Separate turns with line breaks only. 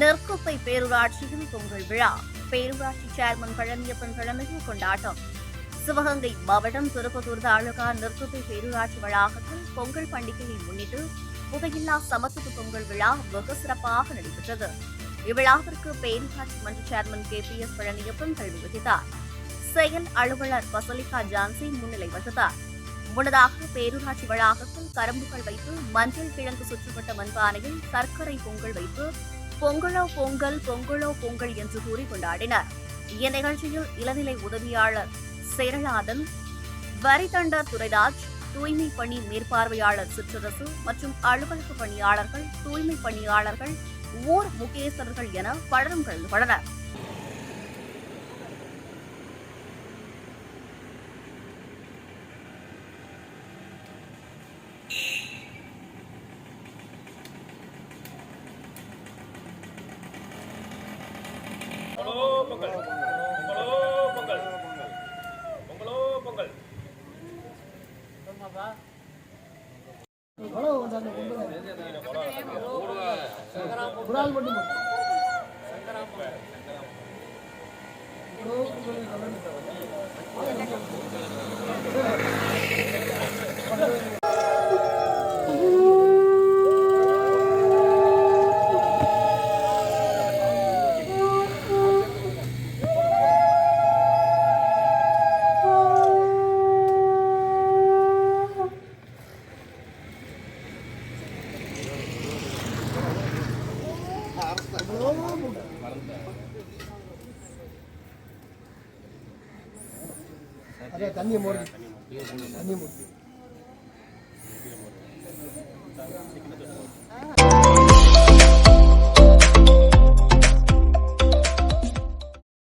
நெற்குப்பை பேரூராட்சியில் பொங்கல் விழா. பேரூராட்சி சேர்மன் பழனியப்பன் தலைமையில் கொண்டாட்டம். சிவகங்கை மாவட்டம் திருப்பத்தூர் தாலுகா நெற்குப்பை பேரூராட்சி வளாகத்தில் பொங்கல் பண்டிகையை முன்னிட்டு புகையில்லா சமத்துவ பொங்கல் விழா வெகு சிறப்பாக நடைபெற்றது. இவ்விழாவிற்கு பேரூராட்சி மன்ற chairman K P S Palaniyappan கல்வி வகித்தார். செயல் அலுவலர் பசலிகா ஜான்சி முன்னிலை வகித்தார். முன்னதாக பேரூராட்சி வளாகத்தில் கரும்புகள் வைத்து மஞ்சள் கிழங்கு சுற்றப்பட்ட மண்பானையில் சர்க்கரை பொங்கல் வைத்து பொங்கலோ பொங்கல் பொங்கலோ பொங்கல் என்று கூறி கொண்டாடினர். இந்நிகழ்ச்சியில் இளநிலை உதவியாளர் சேரலாதன் வரிதண்டர் துரைராஜ் தூய்மை பணி மேற்பார்வையாளர் சிற்றரசு மற்றும் அலுவலக பணியாளர்கள் தூய்மை பணியாளர்கள் ஊர் முகேசர்கள் என பலரும் கலந்து கொண்டனர்.
பொங்கல். பொங்கலோ பொங்கல். பொங்கலோ பொங்கல் பொங்கலோ
பொங்கல். அதே தண்ணி மூடி. தண்ணி மூடி.